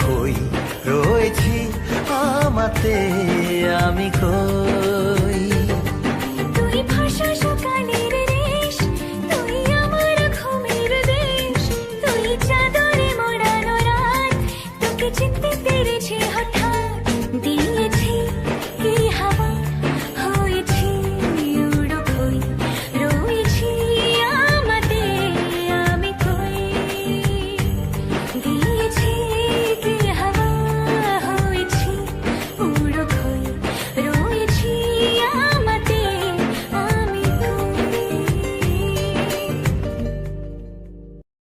খই রয়েছি আমাতে আমি কই?